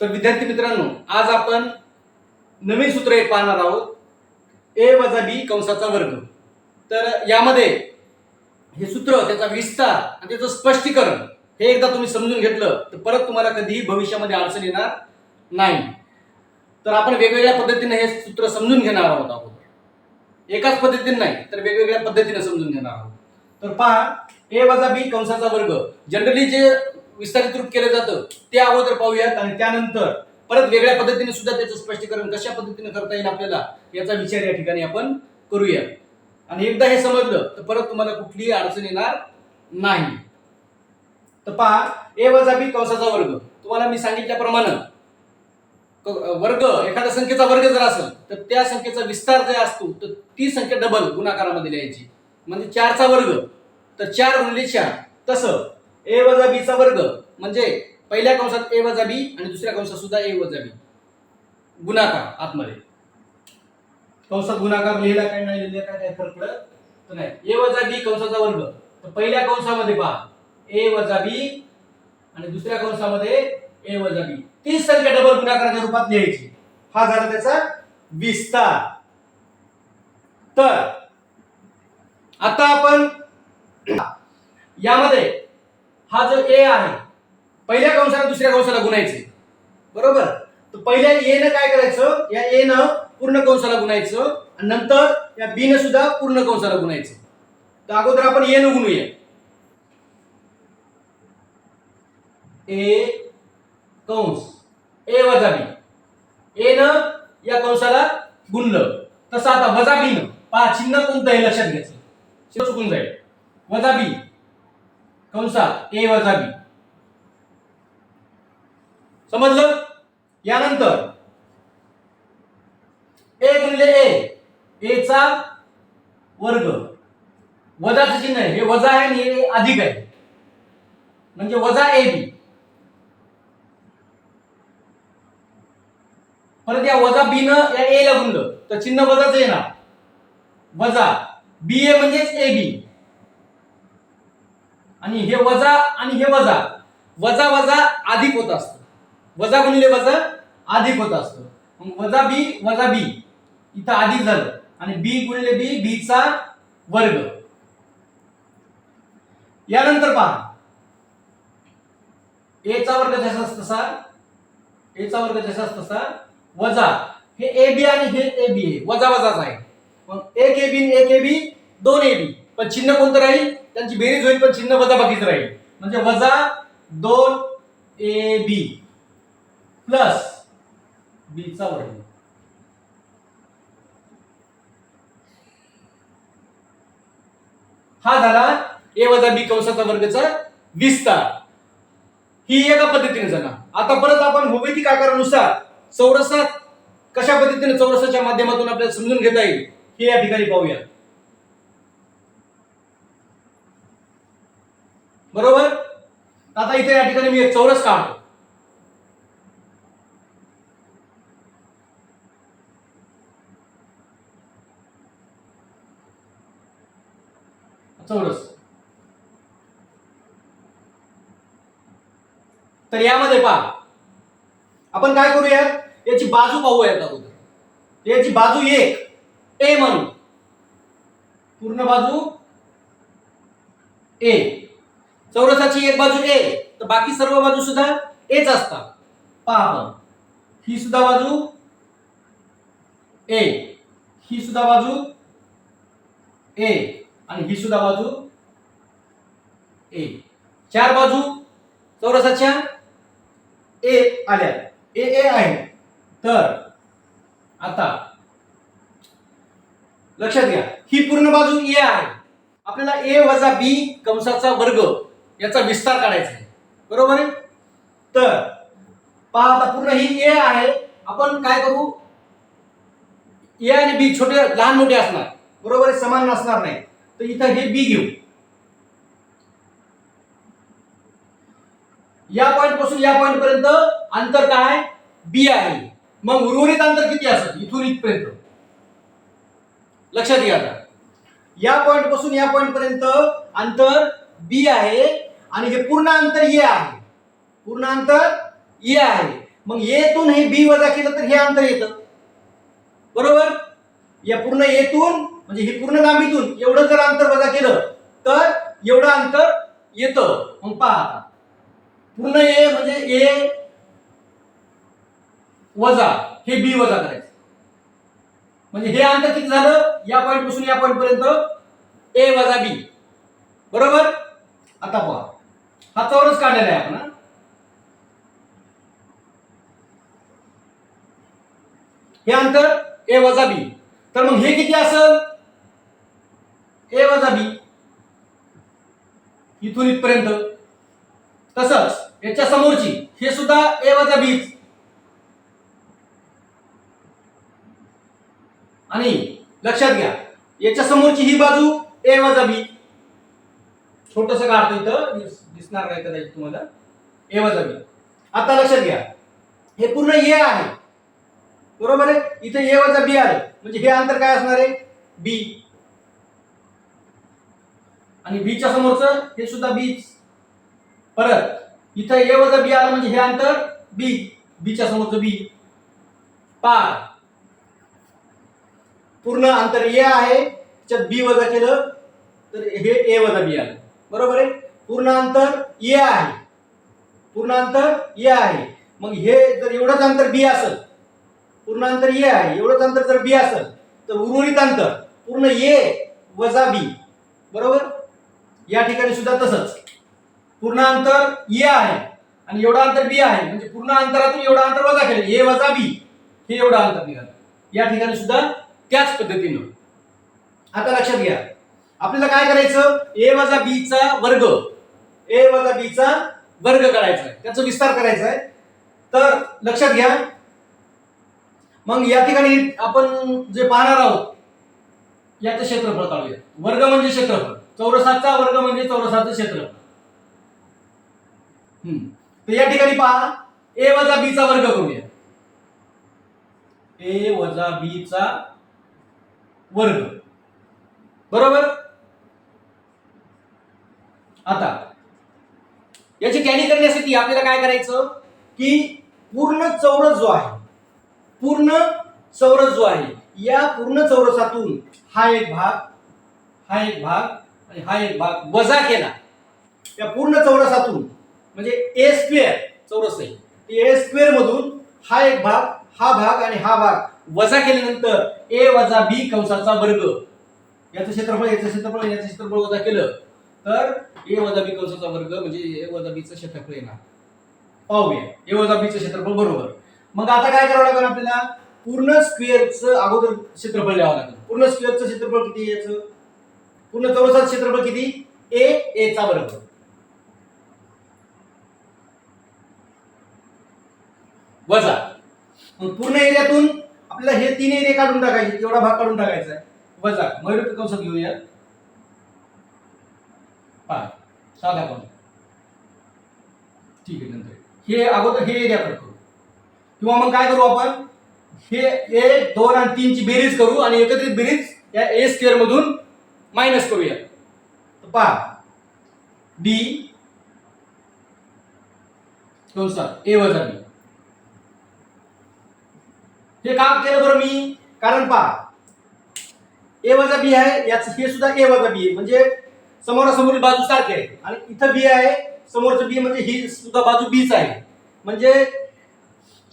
तर विद्यार्थी मित्रांनो आज आपण नवीन सूत्र एक पाहणार आहोत. ए वजा बी कंसाचा वर्ग. तर यामध्ये हे सूत्र त्याचा विस्तार आणि त्याचं स्पष्टीकरण हे एकदा तुम्ही समजून घेतलं तर परत तुम्हाला कधीही भविष्यामध्ये अडचण येणार नाही. तर आपण वेगवेगळ्या पद्धतीने हे सूत्र समजून घेणार आहोत आहोत एकाच पद्धतीने नाही तर वेगवेगळ्या पद्धतीने समजून घेणार आहोत. तर पहा ए वजा बी कंसाचा वर्ग. जनरली जे विस्तारित रूप केलं जातं. ते अगोदर पाहूयात आणि त्यानंतर परत वेगळ्या पद्धतीने सुद्धा त्याचं स्पष्टीकरण कशा पद्धतीने करता येईल आपल्याला याचा विचार या ठिकाणी आपण करूया आणि एकदा हे समजलं तर परत तुम्हाला कुठलीही अडचण येणार नाही. तर पहा ए वजा बी कंसाचा वर्ग. तुम्हाला मी सांगितल्याप्रमाणे वर्ग एखाद्या संख्येचा वर्ग जर असेल तर त्या संख्येचा विस्तार जर असतो तर ती संख्या डबल गुणाकारामध्ये लिहायची. म्हणजे चारचा वर्ग. तर चार गुणले चार. तसं. ए वजा बीचा वर्ग. म्हणजे पहिल्या कंसात ए वजा बी आणि दुसऱ्या कंसात सुद्धा ए वजा बी. गुणाकार आतमध्ये. कंसात गुणाकार लिहिला काय नाही लिहिला काय काय फरक पडत तर नाही. ए वजा बी कंसाचा वर्ग. तर पहिल्या कंसामध्ये पहा. ए वजा बी आणि दुसऱ्या कंसामध्ये ए वजा बी. तीच संख्या डबल गुणाकाराच्या रूपात लिहायची. हा झाला त्याचा विस्तार. तर आता आपण यामध्ये हा जो ए आहे पहिल्या कंसाला दुसऱ्या कंसाला गुणायचे. बरोबर? तर पहिल्या ए न काय करायचं? या ए न पूर्ण कंसाला गुणायचं. आणि नंतर या बी न सुद्धा पूर्ण कंसाला गुणायचं. तर अगोदर आपण ए न गुणूया. ए कंस. ए वजा बी ए न या कंसाला गुणलं. तसं आता वजा बी न. पहा चिन्ह कोणतं आहे? लक्षात घ्यायचं. चुकून जाईल. वजा बी कंसात. ए वजा बी. समजलं? यानंतर. ए गुणले ए. ए चा वर्ग. वजाचं चिन्ह आहे. हे वजा आहे आणि हे अधिक आहे. म्हणजे वजा ए बी. परत या वजा बी न या ए ला गुणलं तर चिन्ह वजाच येणार. वजा. बी ए म्हणजेच ए बी. आणि हे वजा आणि हे वजा. वजा वजा अधिक होत असतं. वजा गुणिले वजा अधिक होत असतं. मग वजा बी वजा बी. इथं अधिक झालं. आणि बी गुणिले बी बीचा वर्ग. यानंतर पहा. ए चा वर्ग जसाच तसा ए चा वर्ग जसाच तसा वजा. हे ए बी आणि हे ए बी ए वजा वजाच आहे. मग एक ए बी एक ए बी दोन ए बी. पण चिन्ह कोणतं राहील? त्यांची बेरीज होईल पण चिन्ह वजा बाकीच राहील. म्हणजे वजा दोन ए बी प्लस बी चा वर्ग. हा झाला ए वजा बी कंसाचा वर्गचा विस्तार. ही एका पद्धतीने झाला. आता परत आपण भौमितिक आकारानुसार चौरसात कशा पद्धतीने चौरसाच्या माध्यमातून आपल्याला समजून घेता येईल हे या ठिकाणी पाहूया बरोबर? आता इथे या ठिकाणी मी एक चौरस काढतो. चौरस. तर यामध्ये पहा. आपण काय करूया याची बाजू पाहूयात अगोदर. याची बाजू एक. ए म्हणू पूर्ण बाजू ए चौरसाची एक बाजू ए तर बाकी सर्व बाजू सुद्धा एच असतात. पहा ही सुद्धा बाजू ए ही सुद्धा बाजू ए आणि ही सुद्धा बाजू ए. चार बाजू चौरसाच्या ए आल्या. ए ए आहे. तर आता लक्षात घ्या ही पूर्ण बाजू ए आहे. आपल्याला ए वजा बी कंसाचा वर्ग याचा विस्तार काढायचा आहे. बरोबर आहे? तर पहा आता पूर्ण ही ए आहे. आपण काय करू? ए आणि बी छोटे लहान मोठे असणार. बरोबर आहे? समान नसणार नाही. तर इथं हे बी घेऊ. या पॉइंटपासून या पॉइंट पर्यंत अंतर काय? बी आहे. मग उर्वरित अंतर किती असत? इथून इथपर्यंत. लक्षात घ्या आता. या पॉइंटपासून या पॉइंट पर्यंत अंतर बी आहे आणि हे पूर्ण अंतर ए आहे. पूर्ण अंतर ए आहे. मग येतून हे बी वजा केलं तर हे अंतर येतं. बरोबर? या पूर्ण येतून म्हणजे ही पूर्ण लांबीतून एवढं जर अंतर वजा केलं तर एवढं अंतर येतं. मग पहा पूर्ण ए म्हणजे ए वजा हे बी वजा करायचं. म्हणजे हे अंतर किती झालं? या पॉईंटपासून या पॉईंट पर्यंत ए वजा बी बरोबर? आता पहा हा चौरस काढलेला आहे आपण हे अंतर ए वजा बी. तर मग हे किती असेल? ए वजा बी. इथून इथपर्यंत. तसंच याच्या समोरची हे सुद्धा ए वजा बीच. आणि लक्षात घ्या याच्या समोरची ही बाजू ए वजा बी. छोटस काढतो इथं दिस- दिसणार नाही कदाचित तुम्हाला. A B. आता लक्षात घ्या. हे पूर्ण ए आहे. बरोबर आहे? इथे ए वजा बी आलं म्हणजे हे अंतर काय असणार आहे? बी. आणि बीच्या समोरचं हे सुद्धा बीच परत इथं ए वजा बी आलं म्हणजे हे अंतर बी बीच्या समोरचं बी पार. पूर्ण अंतर ए आहे. त्याच्यात बी वजा केलं तर हे ए वजा बी आलं. बरोबर आहे? पूर्ण अंतर ए आहे. पूर्ण अंतर ए आहे. मग हे जर एवढंच अंतर बी असेल पूर्ण अंतर ए आहे. एवढंच अंतर जर बी असेल तर उर्वरित अंतर पूर्ण ए वजा बी. बरोबर? या ठिकाणी सुद्धा तसंच. पूर्ण अंतर ए आहे आणि एवढा अंतर बी आहे. म्हणजे पूर्ण अंतरातून एवढा अंतर वजा केलं. ए वजा बी. हे एवढं अंतर निघालं. या ठिकाणी सुद्धा त्याच पद्धतीनं. आता लक्षात घ्या. आपल्याला काय करायचं? ए वजा बी चा वर्ग. ए वजा बी चा वर्ग करायचा आहे त्याचा विस्तार करायचा आहे तर लक्षात घ्या. मग या ठिकाणी आपण जे पाहणार आहोत याचं क्षेत्रफळ काढूया. वर्ग म्हणजे क्षेत्रफळ. चौरसाचा वर्ग म्हणजे चौरसाचं क्षेत्रफळ. हम्म. तर या ठिकाणी पहा. ए वजा बी चा वर्ग करूया. ए वजा बी चा वर्ग. बरोबर? आता याची टॅली करण्यासाठी आपल्याला काय करायचं? की पूर्ण चौरस जो आहे पूर्ण चौरस जो आहे या पूर्ण चौरसातून हा एक भाग हा एक भाग आणि हा एक भाग वजा केला. या पूर्ण चौरसातून म्हणजे ए स्क्वेअर चौरस आहे. ए स्क्वेअर मधून हा एक भाग हा भाग आणि हा भाग वजा केल्यानंतर ए वजा बी कंसाचा वर्ग. याचं क्षेत्रफळ याचं क्षेत्रफळ याचं क्षेत्रफळ वजा केलं. तर ए वजा बी कंसाचा वर्ग म्हणजे ए वजा बीचं क्षेत्रफळ येणार पाहूया. ए वजा बीचं क्षेत्रफळ बरोबर. मग आता काय करावं लागेल आपल्याला? पूर्ण स्क्वेअरचं अगोदर क्षेत्रफळ लिहावं लागेल. पूर्ण स्क्वेअरचं क्षेत्रफळ किती याचं? पूर्ण चौरसाचं क्षेत्रफळ किती? ए ए चा वर्ग. वजा. मग पूर्ण एरियातून आपल्याला हे तीन एरिया काढून टाकायचे एवढा भाग काढून टाकायचा आहे. वजा. मयूर कंसात घेऊया पहा साधा कंस ठीक आहे नंतर. हे अगोदर हे एरिया कट करू. किंवा मग काय करू आपण? हे एक दोन आणि तीनची बेरीज करू आणि एकत्रित बेरीज या ए स्क्वेअर मधून मायनस करूया. तर पहा. बी कंसात ए वजा बी हे काम केलं बरं मी? कारण पहा. ए वजा बी आहे याच हे सुद्धा ए वजा बी आहे. म्हणजे समोरासमोरील बाजू सारखी आहे. आणि इथं बी आहे. समोरचं बी म्हणजे ही सुद्धा बाजू बीच आहे. म्हणजे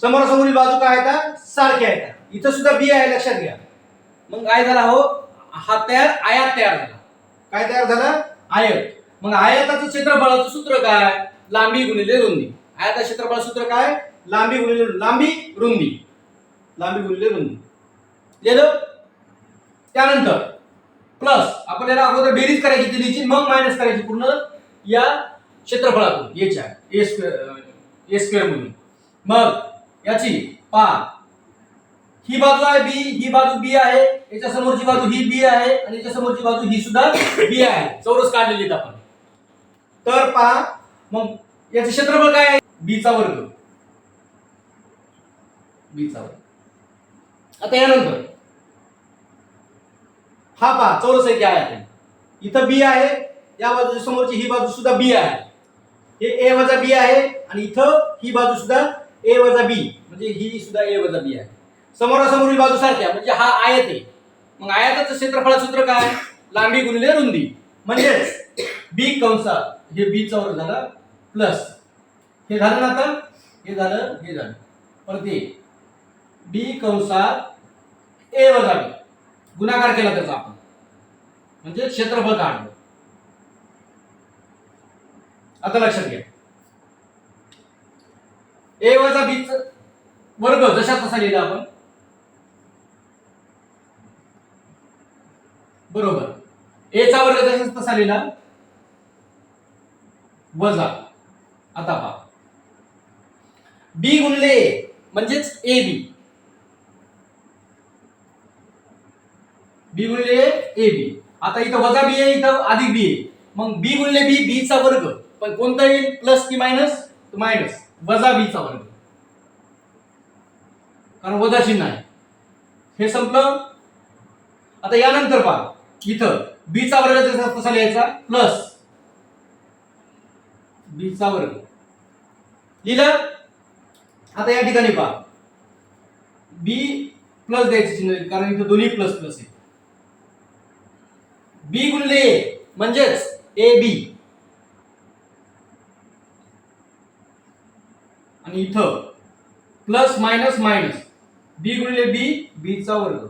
समोरासमोरील बाजू काय आहे सारख्या आहेत इथं सुद्धा बी आहे लक्षात घ्या. मग काय झाला हो. हा तयार आयात तयार झाला. काय तयार झाला? आयत. मग आयताचं क्षेत्रफळाचं सूत्र काय? लांबी गुणिले रुंदी. आयाता क्षेत्रफळ सूत्र काय? लांबी गुणिले लांबी रुंदी. लांबी गुणिले रुंदी. त्यानंतर प्लस आपण याला अगोदर बेरीज करायची दिलीची मग मायनस करायची पूर्ण या क्षेत्रफळातून याच्या ए स्क्वेअर ए स्क्वेअर मधून मग याची पा ही बाजू आहे बी ही बाजू बी आहे याच्या समोरची बाजू ही बी आहे आणि याच्या समोरची बाजू ही सुद्धा बी आहे. चौरस काढलेली आपण. तर पहा मग याचं क्षेत्रफळ काय आहे? बीचा वर्ग. बीचा वर्ग. आता यानंतर हा पहा चौरस आहे काय आहे. इथं बी आहे या बाजूच्या समोरची ही बाजू सुद्धा बी आहे. हे ए वजा बी आहे आणि इथं ही बाजू सुद्धा ए वजा बी म्हणजे ही सुद्धा ए वजा बी आहे. समोरासमोरील बाजू सारख्या म्हणजे हा आयत आहे. मग आयताचं क्षेत्रफळ सूत्र काय? लांबी गुणिले रुंदी. म्हणजेच बी कंसा हे बी चौर झालं प्लस हे झालं ना आता? हे झालं हे झालं. परत बी कंसात ए वजा बी गुणाकार केला त्याचा आपण. म्हणजे क्षेत्रफळ काढलं आता लक्षात घ्या. ए वजा बी वर्ग जशा तसा लिहिला आपण. बरोबर. ए चा वर्ग जसा तसा लिहिला. वजा. आता पहा. बी गुणले ए म्हणजेच ए बी. बी गुणले ए बी. आता इथं वजा बी आहे इथं अधिक बी आहे. मग बी गुणले बी बी चा वर्ग. पण कोणता येईल? प्लस की मायनस? मायनस. वजा बी चा वर्ग. कारण वजा चिन्ह आहे. हे संपलं. आता यानंतर पहा. इथं बी चा वर्ग कसा लिहायचा? प्लस. बी चा वर्ग. लिहिलं? आता या ठिकाणी पहा. बी प्लस द्यायचं चिन्ह कारण इथं दोन्ही प्लस प्लस आहे बी गुणले ए म्हणजेच ए बी. आणि इथं प्लस मायनस मायनस बी गुणले बी बी चा वर्ग.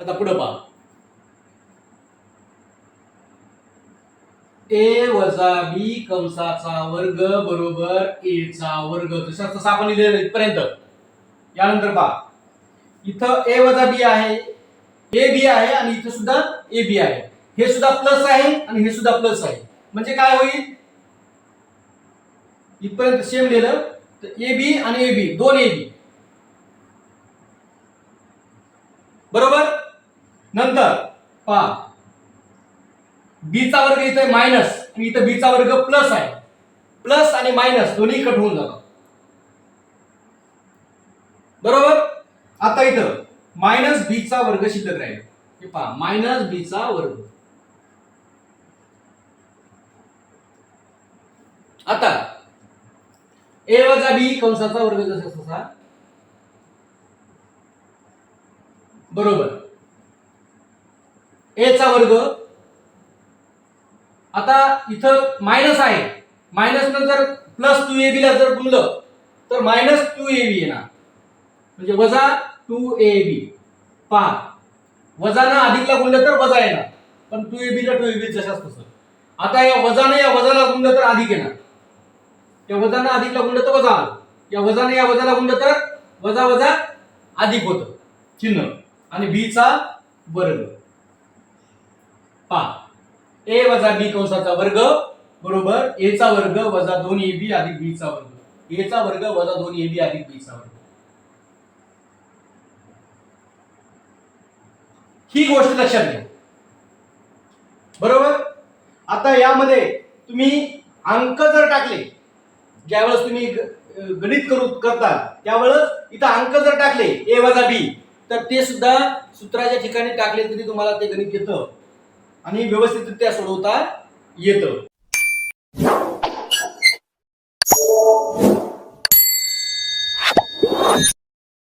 आता पुढं पहा. ए वजा बी कंसाचा वर्ग बरोबर ए चा वर्ग. जसा तसा आपण लिहिलेलं इथपर्यंत. यानंतर पहा. इथं ए वजा बी आहे. ए बी आहे आणि इथं सुद्धा ए बी आहे. हे सुद्धा प्लस आहे आणि हे सुद्धा प्लस आहे. म्हणजे काय होईल? इथपर्यंत सेम लिहिलं. तर ए बी आणि ए बी दोन ए बी बरोबर? नंतर पहा. बीचा वर्ग इथे मायनस आणि इथं बीचा वर्ग प्लस आहे. प्लस आणि मायनस दोन्ही कट होऊन जातात. बरोबर? आता इथं मायनस बी चा वर्ग शिल्लक राहील. हे पहा मायनस बी चा वर्ग. आता ए वजा बी कंसाचा वर्ग जसा तसा. बरोबर. ए चा वर्ग. आता इथं मायनस आहे. मायनस जर प्लस टू ए बी ला जर गुणलं तर मायनस टू ए बी येणार. म्हणजे वजा टू ए बी. पहा. वजानं अधिकला गुणलं तर वजा येणार. पण टू ए बी ला टू ए बी जशाच तसं. आता या वजाने या वजाला गुणलं तर अधिक येणार. या वजानं अधिकला गुणलं तर वजा आलं. या वजाने या वजाला गुणलं तर वजा वजा अधिक होतं. चिन्ह. आणि बी चा वर्ग. पहा. ए वजा बी कंसाचा वर्ग बरोबर ए चा वर्ग वजा दोन ए बी अधिक बी चा वर्ग. ए चा वर्ग वजा दोन ए बी अधिक बी चा वर्ग. ही गोष्ट लक्षात घ्या. बरोबर? आता यामध्ये तुम्ही अंक जर टाकले ज्यावेळेस तुम्ही गणित करू करता त्यावेळेस इथं अंक जर टाकले ए वजा बी तर ते सुद्धा सूत्राच्या ठिकाणी टाकले तरी तुम्हाला ते गणित येतं. आणि व्यवस्थितरित्या सोडवता येतं.